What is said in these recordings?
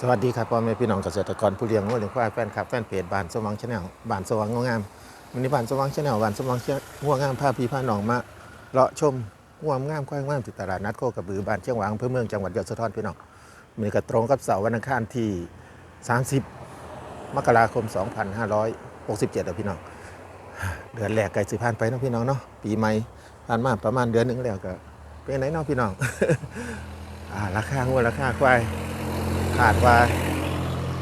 สวัสดีครับพ่อแม่พี่น้องเกษตรกรผู้เลี้ยงวัวเลี้ยงควายแฟนคลับแฟนเพจบ้านสว่างชาแนลบ้านสว่างงามวันนี้บ้านสว่างชาแนลบ้านสว่างงัวงามพาพี่พาน้องมาเลาะชมงัวงามควายงามที่ตลาดนัดโคกระบือบ้านเชียงหวางอำเภอเมืองจังหวัดยโสธรพี่น้องมีกระตรงกับเสาร์วันอังคารที่ 30 มกราคม 2567แล้วพี่น้องเดือนแรกไก่สิผ่านไปเนาะพี่น้องเนาะปีใหม่ผ่านมาประมาณเดือนหนึ่งแล้วก็เป็นไหนเนาะพี่น้องอ่าราคางัวราคาควาย คาดว่า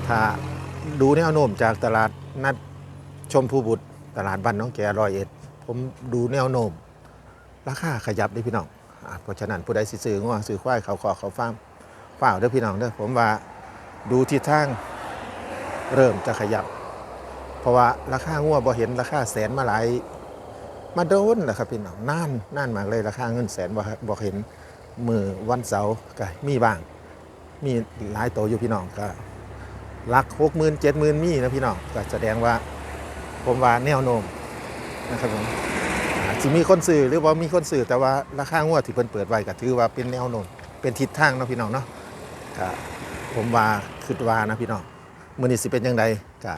ถ้าดูแนวโน้มจากตลาดนัดชมพูบุตร ตลาดบ้านน้องแกรอยเอ็ด ผมดูแนวโน้มราคาขยับได้พี่น้องอเพราะฉะนั้นผู้ใดสิซื้องัวซื้อควายเขาขอเขาฟ้าร์มฝ้าวเด้อพี่น้องเด้อผมว่าดูทิศทางเริ่มจะขยับ เพราะว่าราคางัวบ่เห็นราคาแสนมาหลายมาโดนแหละครับพี่น้องน่านน่านมากเลยราคาเงินแสนบ่บ่เห็นมือวันเสาร์ก็มีบ้าง มีหลายโตวอยู่พี่น้องก็ลักหกหมื่นเจ็ดหมื่นมีนะพี่น้องก็แสดงว่าผมว่าแนวโน้มนะครับผมอาจจะมีคนซื้อหรือว่ามีคนซื้อแต่ว่าราคางวดที่เพิ่นเปิดไว้ก็ถือว่าเป็นแนวโน้มเป็นทิศทางนะพี่น้องเนาะก็ผมว่าคิดว่านะพี่น้องมือนี้สิเป็นยังไงก็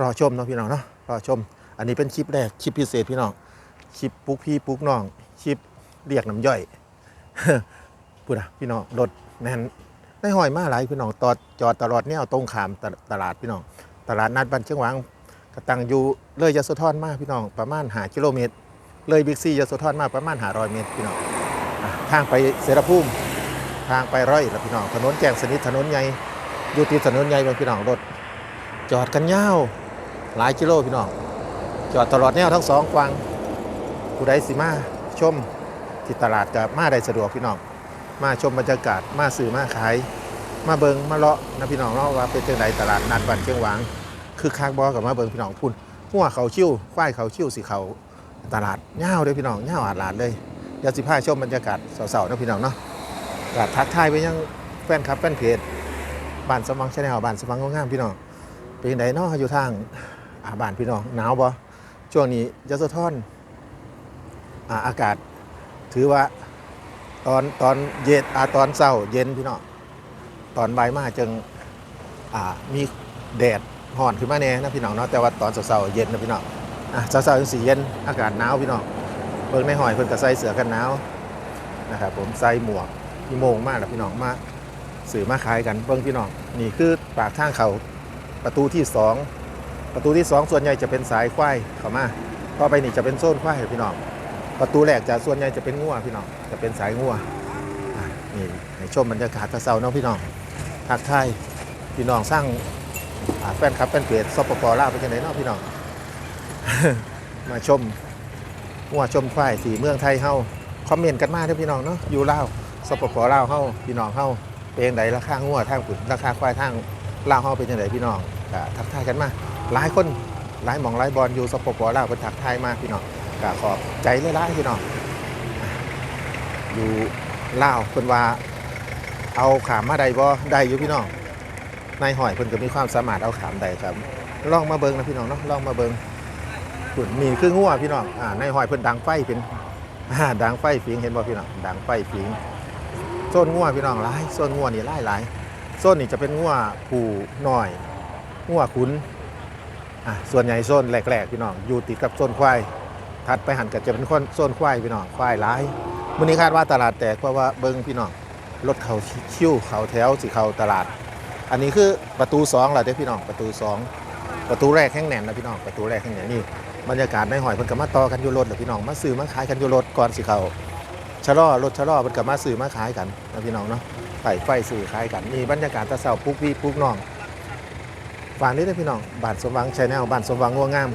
รอชมนะพี่น้องเนาะรอชม อันนี้เป็นคลิปแรกคลิปพิเศษพี่น้องคลิปปลุกพี่ปลุกน้องคลิปเรียกน้ำย่อยพูดอะพี่น้องรถแน่น ได้หอยมาหลายพี่น้องตอดจอดตลอดเนี่ยตรงขามตตลาดพี่น้อง ตลาดนัดบ้านเชียงหวางกระตังอยู่เลยยโสธรมาพี่น้องประมาณหากิโลเมตร เลยบิ๊กซียโสธรมาประมาณหาร้อยเมตรพี่น้องทางไปเสรภูมิทางไปร้อยล้วพี่น้องถนนแจ้งสนิทถนนใหญ่อยู่ติดถนนใหญ่พี่น้องรถจอดกันยาวหลายกิโลพี่น้องจอดตลอดแนวทั้งสองกวางผู้ใดสิมาชมที่ตลาดกับมาได้สะดวกพี่น้อง มาชมบรรยากาศมาสื่อมาขาย มาเบิงมาเลาะนะพี่น้องเนาะว่าเป็นจังไดตลาดนัดบ้านเชียงหวางคือคากบอกับมาเบิงพี่น้องพุ่นหัวเขาชิ่วควายเขาชิ่วสิเขาตลาดเง่าเลยพี่น้องเง่าอาดลาดเลยเดี๋ยวสิพาชมบรรยากาศเสาๆนะพี่น้องเนาะกทักทายไปยังแฟนคลับแฟนเพจบ้านสมังชาแนลบ้านสมังงามๆพี่น้องเป็นจังไดเนาะอยู่ทางอ่าบ้านพี่น้องหนาวบ่ช่วงนี้ยโสธรอ่าอากาศถือว่า ตอนตอนเย็นอาตอนเช้าเย็นพี่น้องตอนบ่ายมาจึงอ่ามีแดดห่อนขึ้นมาแน่นะพี่น้องเนาะแต่ว่าตอนเช้าเย็นนะพี่น้องอะเช้าๆจังสีเย็นอากาศหนาวพี่น้องเบิ่งในหอยเพิ่นก็ใส่เสื้อกันหนาวนะครับผมใส่หมวกมีโมงมากแล้วพี่น้องมาสื่อมาขายกันเบิ่งพี่น้องนี่คือปากทางเขาประตูที่สองประตูที่สองส่วนใหญ่จะเป็นสายควายเข้ามาต่อไปนี่จะเป็นโซนควายพี่น้อง ประตูแรกจะส่วนใหญ่จะเป็นงัวพี่น้องจะเป็นสายงัวนี่ให้ชมบรรยากาศตะเซาเนาะพี่น้องทักทายพี่น้องสร้างแฟนคลับแฟนเพจสปปล่าวเป็นยังไงเนาะพี่น้องมาชมงัวชมควายสีเมืองไทยเฮาคอมเมนต์กันมาเด้อพี่น้องเนาะอยู่ล่าสปปลาวเฮาพี่น้องเฮาเป็นไงราคางัวทางปุ่นราคาควายทางลาวเฮาเป็นยังไงพี่น้องทักทายกันมาหลายคนหลายหมองหลายบอลอยู่สปปลาวเป็นทักทายมาพี่น้อง ก็ขอบใจเลยละพี่น้องอยู่ล่าวเพิ่นว่าเอาขามมาได้บ่ได้อยู่พี่น้องนายหอยเพิ่นก็มีความสามารถเอาขามได้ครับลองมาเบิ่งนะพี่น้องเนาะลองมาเบิ่งพุ่นนี่คืองัวพี่น้องอ่านายหอยเพิ่นดังไฟเป็นอ่าดังไฟฝิงเห็นบ่พี่น้องดังไฟฝิงโซนงัวพี่น้องหลายโซนงัวนี่หลายหลายโซนนี่จะเป็นงัวผู้น้อยงัวขุนอะส่วนใหญ่โซนแรกๆพี่น้องอยู่ติดกับโซนควาย ถัดไปหันก็จะเป็นคนโซนควายพี่น้องควายร้ายมื้อนี้คาดว่าตลาดแตกเพราะว่าเบิ่งพี่น้องรถเขาคิ้วเขาแถวสิเขาตลาด อันนี้คือประตู2แล้วเด้พี่น้องประตู 2 ประตูแรกแห้งแน่นนะพี่น้องประตูแรกแห้งแน่นนี่บรรยากาศในหอยเพิ่นก็มาต่อกันอยู่รถนะพี่น้องมาซื้อมาขายกันอยู่รถก่อนสิเขาชะลอรถชะลอเพิ่นก็มาซื้อมาขายกันนะพี่น้องเนาะไฟไฟซื้อขายกันนี่บรรยากาศตะเช้าปุ๊กพี่ปุ๊กน้องฝากนี้เด้อพี่น้องบ้านสมหวังชาแนลบ้านสมหวังงัวงาม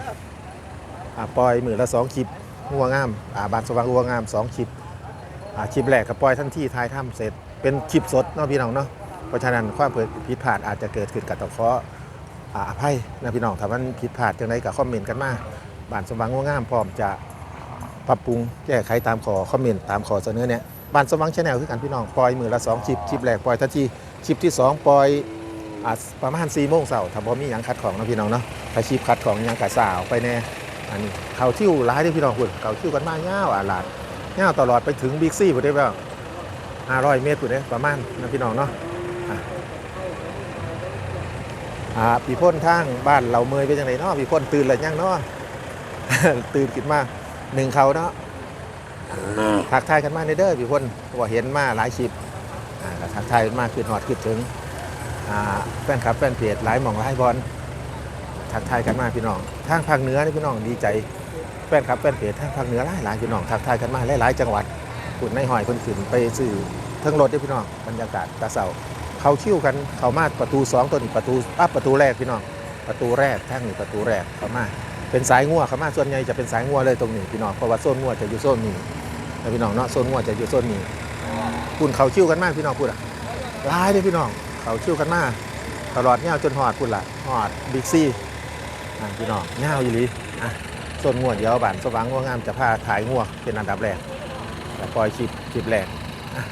ปล่อยมือละสองคลิปงัวงามาบานสว่างงัวงามสองคลิปคลิปแรกก็ปล่อยทันที่ทายถ้ำเสร็จเป็นคลิปสดเนาะพี่น้องเนาะเพราะฉะนั้นความผิดพลาดอาจจะเกิดขึ้นกับต้องขออาภัยนะพี่น้องถ้ามันผิดพลาดจังไดก็คอมเมนต์กันมาบานสว่างงัวงามพร้อมจะปรับปรุงแก้ไขตามขอคอมเมนต์ตามขอเสนอเนี่ยบานสว่างชาแนลคือกันพี่น้องปล่อยมือละสองคลิปคลิปแรกปล่อยทันทีคลิปที่สองปล่อยประมาณ4โมงเช้าถ้าบ่มีหยังคัดของนะพี่น้องเนาะถ้าคลิปคัดของหยังกะสาวไปแน่ อันนี้เขาทิ่วร้ายที่พี่น้องคุณเขาทิ่วกันมาเง่าวอาลาดเง่าวตลอดไปถึงบิ๊กซี่ผมได้แบบห้าร้อยเมตรผมได้ประมาณนะพี่น้องเนาะอะอ่าพี่พ่นทางบ้านเราเมยเป็นยังไงเนาะพี่พ่นตื่นแล้วยังเนาะตื่นขึ้นมาหนึ่งเขาเนาะทักทายกันมาในเด้อพี่พ่นเพราะว่าเห็นมาหลายคลิปอ่าก็ทักทายกันมาขึ้นหอดขึ้นถึงอ่าแฟนคลับแฟนเพจหลายหม่องหลายบอล ทักทายกันมาพี่น้องทางภาคเหนือนี่พี่น้องดีใจแฟนคลับแฟนเพจทางภาคเหนือหลายหลายพี่น้องทักทายกันมาหลายๆจังหวัดคุณในหอยคนขึ้นไปซื้อเทิงรถด้อพี่น้องบรรยากาศตะเสาเขาคิ้วกันเขามาประตูสองตัวนี้ประตูอะประตูแรกพี่น้องประตูแรกทางนี้ประตูแรกเขามาเป็นสายงัวเขามาส่วนใหญ่จะเป็นสายงัวเลยตรงนี้พี่น้องเพราะว่าโซนงัวจะอยู่โซนนี้แล้วพี่น้องเนาะโซนงัวจะอยู่โซนนี้คุณเขาคิ้วกันมากพี่น้องพูดอะหลายเลยพี่น้องเขาคิ้วกันมากตลอดเงาวจนหอดพูดละหอดบิ๊กซี่ อะพี่น้องเงาวอยู่ลีอะโซนงัวเดี๋ยวบานสว่างงัวงามจะพาถ่ายงัวเป็นอันดับแรกแต่ปล่อยคลิปคลิปแรกอะ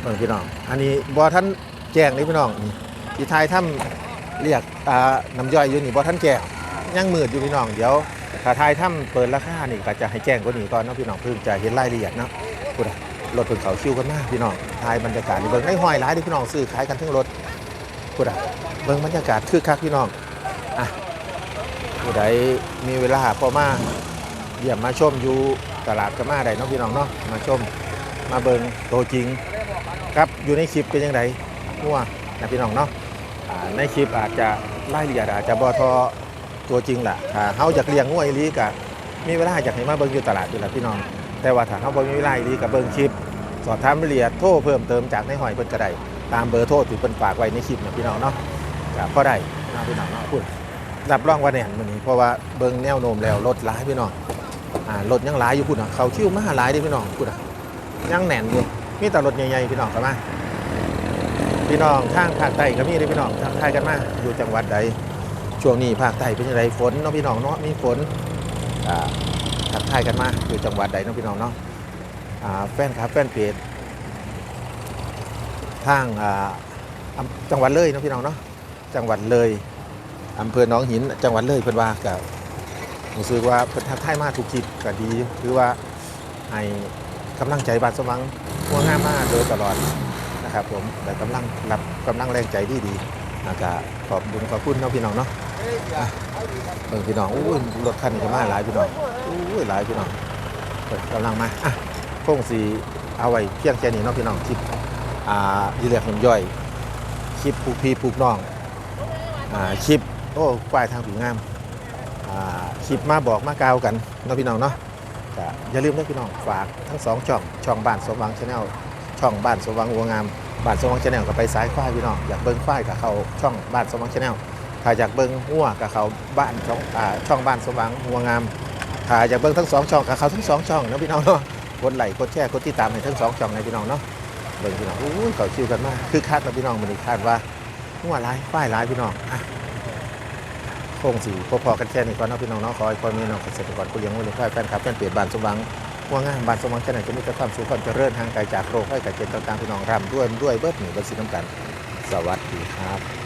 เบิ่งพี่น้อง อันนี้บอท่านแจ้งเลยพี่น้องนี่ที่ทายถ้ำเรียกอ่าน้ำย่อยอยู่นี่บ่ท่านแจ้งยังมืดอยู่พี่น้องเดี๋ยวถ้าทายถ้ำเปิดราคานี่ก็จะให้แจ้งกว่านี้ก่อนเนาะพี่น้องเพิ่งจะเห็นรายละเอียดเนาะพูดอะรถเพิ่นเขาคิวกันมากพี่น้องทายบรรยากาศนี่เบิ่งในห้อยหลายที่พี่น้องซื้อขายกันทั้งรถพูดอะเบิ่งบรรยากาศคึกคักพี่น้อง อะผู้ใดมีเวลาพอมาเยี่ยมมาชมอยู่ตลาดก็มาได้เนาะพี่น้องเนาะมาชมมาเบิงโตวจริงครับอยู่ในคลิปเป็นยังไงมั่วนะพี่น้องเนาะอ่าในคลิปอาจจะรายละเอียดอาจจะบอทอตัวจริงแหละถ้าเฮาอยากเลี้ยงงูอีหลีกะมีเวลาอยากให้มาเบิงอยู่ตลาดอยู่แล้วพี่น้อง แต่ว่าถ้าเฮาบ่มีเวลาอีหลีกับเบิงคลิป สอบถามรายละเอียดโทรเพิ่มเติมจากในหอยเพิ่นก็ได้ตามเบอร์โทรที่เพิ่นฝากไว้ในคลิปนะพี่น้องเนาะก็พอได้นะพี่น้องเนาะพูด รับรองว่าแน่นมื้อนี้เพราะว่าเบิ่งแนวโน้มแล้วรถหลายพี่น้องอ่ารถยังหลายอยู่พุ่นน่ะเขาคิวมาหลายเด้พี่น้องพุ่นน่ะยังแน่นอยู่มีแต่รถใหญ่ๆพี่น้องเข้ามาพี่น้องทางภาคใต้ก็มีเลยพี่น้องทักทยกันมาอยู่จังหวัดใดช่วงนี้ภาคใต้เป็นยังไงฝนเนาะพี่น้องเนาะมีฝนอ่าทักทายกันมาอยู่จังหวัดใดเนาะพี่น้องเนาะอ่าแฟนครับแฟนเพจทางอ่าจังหวัดเลยเนาะพี่น้องเนาะจังหวัดเลย อำเภอหนองหินจังหวัดเลยเพิ่นว่ากับรู้สึกว่าเพิ่นทักทายมาทุกคลิปก็ดีหรือว่าให้กำลังใจบานสมังหัวงามมาโดยตลอดนะครับ ผมแต่กำลังรับกำลังแรงใจดีดีนะครับขอบคุณขอบคุณเนาะพี่น้องเนาะเบิ่งพี่น้องอู้ยรถคันนี้ก็มาหลายพี่น้องอู้ยหลายพี่น้องกำลังมาอะคงสีเอาไว้เพียงแค่นี้เนาะพี่น้องคลิปอ่ายีเรียกน้ำย่อยคลิปปลูกพี่ปลูกน้องอ่าคลิป โอ้ควายทางผิวงามคลิปมาบอกมากาวกันเนาะพี่น้องเนาะอย่าลืมนะพี่น้องฝากทั้งสองช่องช่องบ้านสมหวังชาแนลช่องบ้านสมหวังวัวงามบ้านสมหวังชาแนลก็ไปสายควายพี่น้องอยากเบิ้งควายกับเขาช่องบ้านสมหวังชาแนลถ้าอยากเบิ้งวัวกับเขาบ้านช่องอช่องบ้านสมหวังวัวงามถ้าอยากเบิ้งทั้งสองช่องกับเขาทั้งสองช่องนะพี่น้องเนาะกดไลค์กดแชร์กดติดตามให้ทั้งสองช่องในพี่น้องเนาะเบิ้งพี่น้องอู้ยเขาชิวกันมากคือคาดนะพี่น้องมันคาดว่าวัวร้ายควายร้ายพี่น้องอะ คงสีพอๆกันแค่นี้ก่อนนะพี่น้องเนาะขอให้พ่อแม่น้องเกษตรกรผู้เลี้ยงวัวเลี้ยงควายแฟนคลับแฟนเปียบ้านสมหวังว่างานบ้านสมหวังชนจะมีแต่ความสุขความเจริญทางกายจากโรคให้กับเจนต่างๆพี่น้องรำด้วยด้วยเบิดหนีเบิดสิน้ำกัน สวัสดีครับ